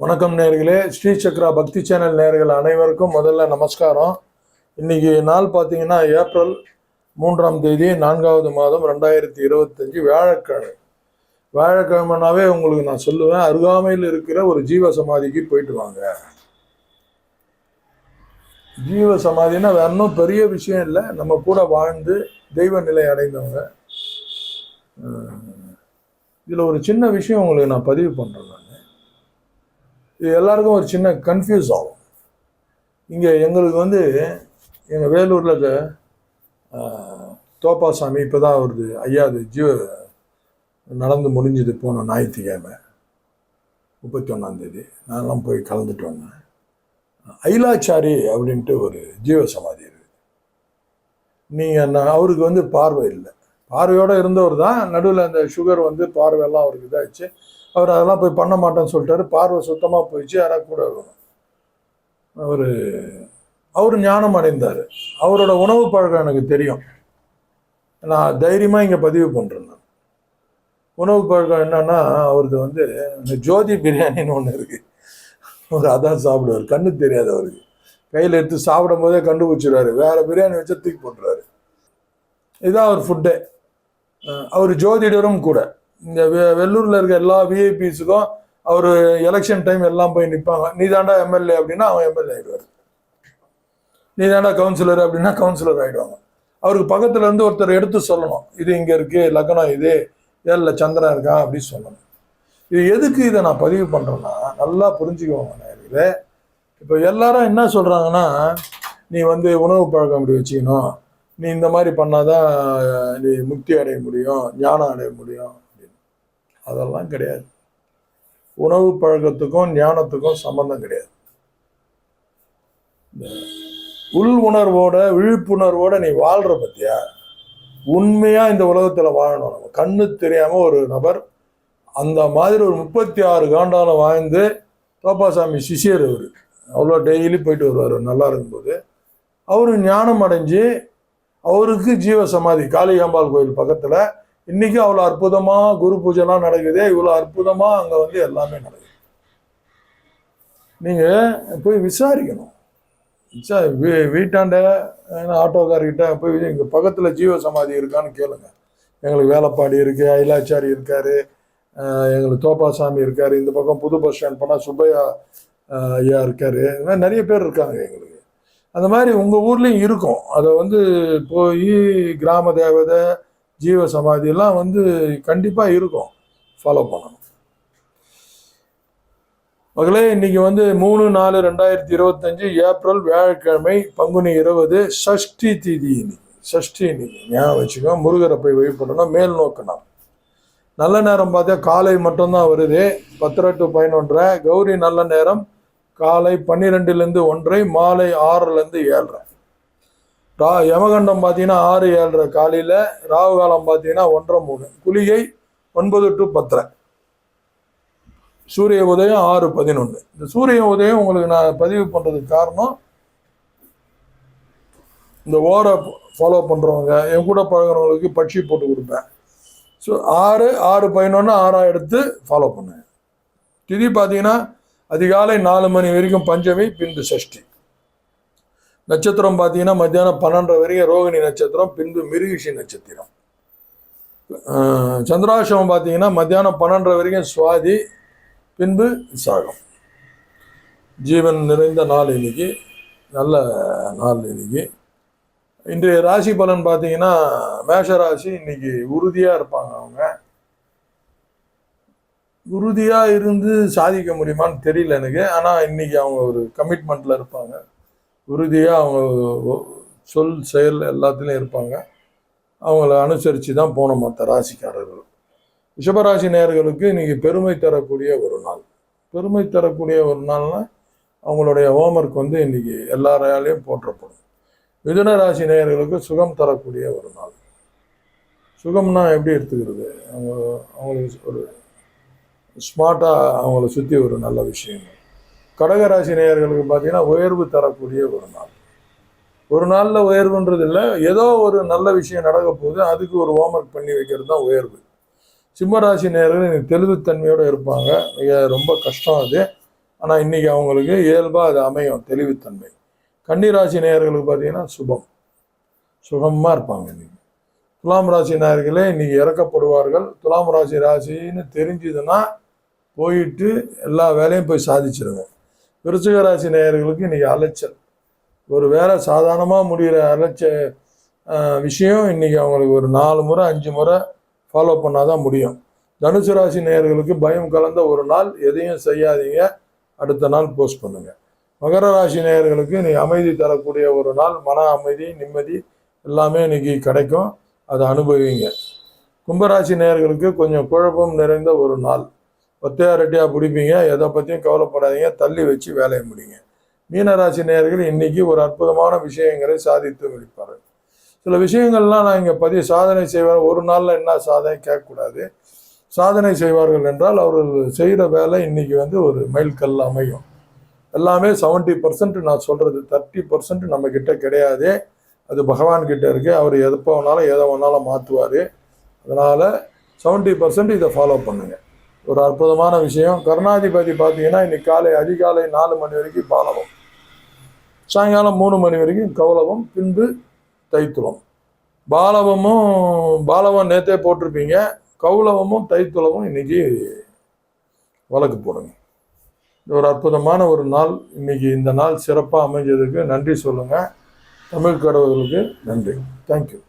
வணக்கம் நேர்களே. ஸ்ரீ சக்ரா பக்தி சேனல் நேர்கள் அனைவருக்கும் முதல்ல நமஸ்காரம். இன்னைக்கு நாள் பார்த்தீங்கன்னா ஏப்ரல் மூன்றாம் தேதி நான்காவது மாதம் ரெண்டாயிரத்தி இருபத்தஞ்சி வியாழக்கிழமை. வியாழக்கிழமைனாவே உங்களுக்கு நான் சொல்லுவேன் அருகாமையில் இருக்கிற ஒரு ஜீவ சமாதிக்கு போயிட்டு வாங்க. ஜீவ சமாதினா வேற ஒன்றும் பெரிய விஷயம் இல்லை நம்ம கூட வாழ்ந்து தெய்வ நிலை அடைந்தவங்க. இதில் ஒரு சின்ன விஷயம் உங்களுக்கு நான் பதிவு பண்ணுறேன் நான் இது எல்லாருக்கும் ஒரு சின்ன கன்ஃபியூஸ் ஆகும். இங்கே எங்களுக்கு வந்து எங்கள் வேலூரில் இருக்க தோப்பாசாமி இப்போ தான் வருது ஐயா அது ஜீவ நடந்து முடிஞ்சது போன ஞாயிற்றுக்கிழமை முப்பத்தி ஒன்றாந்தேதி நான்லாம் போய் கலந்துட்டு வந்தேன். ஐலாச்சாரி அப்படின்ட்டு ஒரு ஜீவ சமாதி இருக்குது நீங்கள் நான் அவருக்கு வந்து பார்வை இல்லை. பார்வையோடு இருந்தவர் தான் நடுவில் அந்த சுகர் வந்து பார்வையெல்லாம் அவருக்கு இதாகிடுச்சு அவர் அதெல்லாம் போய் பண்ண மாட்டேன்னு சொல்லிட்டாரு. பார்வை சுத்தமாக போயிடுச்சு. யாராவது கூட அவர் அவர் ஞானம் அடைந்தார். அவரோட உணவு பழக்கம் எனக்கு தெரியும். நான் தைரியமாக இங்கே பதிவு பண்ணுறேன் உணவு பழக்கம் என்னன்னா அவரது வந்து இந்த ஜோதி பிரியாணின்னு ஒன்று இருக்குது அவர் அதான் சாப்பிடுவார். கண்ணு தெரியாது அவருக்கு. கையில் எடுத்து சாப்பிடும் போதே கண்டுபிடிச்சிருவாரு. வேறு பிரியாணி வச்சு தூக்கி போட்டுருவாரு. இதுதான் அவர் ஃபுட்டே அவர் ஜோதிடரும் கூட. இந்த வெ- வெள்ளூர்ல இருக்க எல்லா விஐபிஸுக்கும் அவர் எலெக்ஷன் டைம் எல்லாம் போய் நிற்பாங்க நீ தாண்டா எம்எல்ஏ அப்படின்னா அவன் எம்எல்ஏ ஆயிடுவார். நீ தாண்டா கவுன்சிலர் அப்படின்னா கவுன்சிலர் ஆயிடுவாங்க. அவருக்கு பக்கத்துல இருந்து ஒருத்தர் எடுத்து சொல்லணும். இது இங்க இருக்கு லக்னம் இது ஏழில் சந்திரன் இருக்கான் அப்படின்னு சொல்லணும். இது எதுக்கு இதை நான் பதிவு பண்றேன்னா நல்லா புரிஞ்சுக்குவாங்க நேரில் இப்போ எல்லாரும் என்ன சொல்றாங்கன்னா நீ வந்து உணவு பழக்கம் இப்படி வச்சுக்கணும். நீ இந்த மாதிரி பண்ணாதான் நீ முக்தி அடைய முடியும் ஞானம் அடைய முடியும். அதெல்லாம் கிடையாது. உணவு பழக்கத்துக்கும் ஞானத்துக்கும் சம்பந்தம் கிடையாது. உள் உணர்வோட விழிப்புணர்வோட நீ வாழ்கிற பத்தியா? உண்மையாக இந்த உலகத்தில் வாழணும் நம்ம. கண்ணு தெரியாமல் ஒரு நபர் அந்த மாதிரி ஒரு முப்பத்தி ஆறு காண்டாலம் வாழ்ந்து தோப்பாசாமி சிஷியர் அவர் அவ்வளோ டெய்லி போயிட்டு வருவார் நல்லா இருக்கும்போது. அவர் ஞானம் அடைஞ்சு அவருக்கு ஜீவ சமாதி காளிகாம்பாள் கோயில் பக்கத்தில் இன்னைக்கு அவ்வளோ அற்புதமாக குரு பூஜைலாம் நடக்குது இவ்வளோ அற்புதமாக அங்கே வந்து எல்லாமே நடக்குது. நீங்கள் போய் விசாரிக்கணும். விசா வீ வீட்டாண்ட ஏன்னா ஆட்டோக்காரர்கிட்ட போய் இங்கே பக்கத்தில் ஜீவ சமாதி இருக்கான்னு கேளுங்க. எங்களுக்கு வேலைப்பாடி இருக்குது ஐலாச்சாரி இருக்கார் எங்களுக்கு தோப்பாசாமி இருக்கார் இந்த பக்கம் புது பஸ் ஸ்டாண்ட் போனால் சுப்பையா ஐயா இருக்கார். இந்த மாதிரி நிறைய பேர் இருக்காங்க எங்களுக்கு. அந்த மாதிரி உங்கள் ஊர்லேயும் இருக்கும். அதை வந்து போய் கிராம தேவதை ஜீவ சமாதியெல்லாம் வந்து கண்டிப்பாக இருக்கும். ஃபாலோ பண்ணணும். மகளே இன்னைக்கு வந்து மூணு நாலு ரெண்டாயிரத்தி இருபத்தஞ்சு ஏப்ரல் வியாழக்கிழமை பங்குனி இருபது சஷ்டி திதி இன்னைக்கு. சஷ்டி இன்னைக்கு. ஞாபகம் வச்சுக்கோ முருகரை போய் வழிபடணும் மேல் நோக்கணும். நல்ல நேரம் பார்த்தா காலை மட்டும்தான் வருது. பத்தரை டு பதினொன்றரை. கௌரி நல்ல நேரம். காலை பன்னிரெண்டுலேருந்து ஒன்றை மாலை ஆறுலேருந்து ஏழரை. ரா யமகண்டம் பார்த்தீங்கன்னா ஆறு ஏழரை காலையில் ராகு காலம் பார்த்தீங்கன்னா ஒன்றரை மூணு. குளிகை ஒன்பது டு பத்தரை. சூரிய உதயம் ஆறு பதினொன்று இந்த சூரிய உதயம் உங்களுக்கு நான் பதிவு பண்ணுறதுக்கு காரணம் இந்த ஓரை ஃபாலோ பண்ணுறவங்க என் கூட பழகுறவங்களுக்கு பட்சி போட்டு கொடுப்பேன். ஸோ ஆறு ஆறு பதினொன்று ஆறாக எடுத்து ஃபாலோ பண்ணுவேன் திதி பார்த்தீங்கன்னா அதிகாலை நாலு மணி வரைக்கும் பஞ்சமி பின்பு சஷ்டி. நட்சத்திரம் பார்த்தீங்கன்னா மத்தியானம் பன்னெண்டரை வரைக்கும் ரோகிணி நட்சத்திரம் பின்பு மிருகிஷி நட்சத்திரம். சந்திராசிரமம் பார்த்தீங்கன்னா மத்தியானம் பன்னெண்டரை வரைக்கும் சுவாதி பின்பு விசாகம். ஜீவன் நிறைந்த நாள் இன்னைக்கு நல்ல நாள் இன்னைக்கு. இன்றைய ராசி பலன் பார்த்தீங்கன்னா மேஷ ராசி இன்னைக்கு உறுதியாக இருப்பாங்க அவங்க. உறுதியாக இருந்து சாதிக்க முடியுமான்னு தெரியல எனக்கு. ஆனால் இன்னைக்கு அவங்க ஒரு கமிட்மெண்ட்டில் இருப்பாங்க. உறுதியாக அவங்க சொல் செயல் எல்லாத்துலேயும் இருப்பாங்க. அவங்கள அனுசரித்து தான் போகணும் மற்ற ராசிக்காரர்கள். ரிஷபராசி நேயர்களுக்கு இன்றைக்கி பெருமை தரக்கூடிய ஒரு நாள். பெருமை தரக்கூடிய ஒரு நாள்னால் அவங்களுடைய ஹோம்ஒர்க் வந்து இன்றைக்கி எல்லாராலையும் போற்றப்படும். மிதுன ராசி நேயர்களுக்கு சுகம் தரக்கூடிய ஒரு நாள். சுகம்னா எப்படி எடுத்துக்கிறது? அவங்க அவங்களுக்கு ஒரு ஸ்மார்ட்டாக அவங்கள சுற்றி ஒரு நல்ல விஷயங்கள் கடகராசி நேயர்களுக்கு பார்த்தீங்கன்னா உயர்வு தரக்கூடிய ஒரு நாள். ஒரு நாளில் உயர்வுன்றது இல்லை. ஏதோ ஒரு நல்ல விஷயம் நடக்க போகுது. அதுக்கு ஒரு ஹோம்ஒர்க் பண்ணி வைக்கிறது தான் உயர்வு. சிம்மராசி நேர்கள் இன்னைக்கு தெளிவுத்தன்மையோடு இருப்பாங்க. மிக ரொம்ப கஷ்டம் அது. ஆனால் இன்னைக்கு அவங்களுக்கு இயல்பாக அது அமையும். தெளிவுத்தன்மை. கன்னிராசி நேயர்களுக்கு பார்த்தீங்கன்னா சுபம். சுகமாக இருப்பாங்க இன்றைக்கி துலாம் ராசி நேயர்களே இன்றைக்கி இறக்கப்படுவார்கள். துலாம் ராசி ராசின்னு தெரிஞ்சுதுன்னா போயிட்டு எல்லா வேலையும் போய் சாதிச்சிருவேன் விருச்சிகராசி நேயர்களுக்கு இன்றைக்கி அலைச்சல். ஒரு வேலை சாதாரணமாக முடிகிற அலைச்ச விஷயம் இன்றைக்கி அவங்களுக்கு ஒரு நாலு முறை அஞ்சு முறை ஃபாலோ பண்ணால் தான் முடியும். தனுசு ராசி நேயர்களுக்கு பயம் கலந்த ஒரு நாள் எதையும் செய்யாதீங்க. அடுத்த நாள் போஸ்ட் பண்ணுங்கள் மகர ராசி நேயர்களுக்கு நீ அமைதி தரக்கூடிய ஒரு நாள் மன அமைதி நிம்மதி எல்லாமே இன்னைக்கு கிடைக்கும். அதை அனுபவிங்க. கும்பராசி நேயர்களுக்கு கொஞ்சம் குழப்பம் நிறைந்த ஒரு நாள். ஒத்தையா ரெட்டியாக பிடிப்பீங்க. எதை பற்றியும் கவலைப்படாதீங்க. தள்ளி வச்சு வேலையை முடிங்க. மீனராசி நேயர்கள் இன்றைக்கி ஒரு அற்புதமான விஷயங்களை சாதித்து முடிப்பார்கள். சில விஷயங்கள்லாம் நான் இங்கே பதிவு சாதனை செய்வார். ஒரு நாளில் என்ன சாதனை கேட்கக்கூடாது. சாதனை செய்வார்கள் என்றால் அவர்கள் செய்கிற வேலை இன்றைக்கி வந்து ஒரு மைல்கல் அமையும். எல்லாமே செவன்ட்டி பர்சன்ட் நான் சொல்கிறது தேர்ட்டி பர்சன்ட் நம்மக்கிட்ட கிடையாது. அது பகவான்கிட்ட இருக்குது அவர் எப்போ வேணாலும் எதை வேணாலும் மாற்றுவார் அதனால் செவன்ட்டி பர்சன்ட் இதை ஃபாலோ பண்ணுங்கள் ஒரு அற்புதமான விஷயம். கருணாதிபதி பார்த்தீங்கன்னா இன்னைக்கு காலை அதிகாலை நாலு மணி வரைக்கும் பாலவம் சாயங்காலம் மூணு மணி வரைக்கும் கௌலவம் பின்பு தைத்துளம். பாலவமும் பாலவம் நேத்தே போட்டிருப்பீங்க. கௌலவமும் தைத்துளமும் இன்னைக்கு வழக்கு போடுங்க. இது ஒரு அற்புதமான ஒரு நாள். இன்னைக்கு இந்த நாள் சிறப்பாக அமைஞ்சதுக்கு நன்றி சொல்லுங்கள் தமிழ் கடவுளுக்கு நன்றி. தேங்க்யூ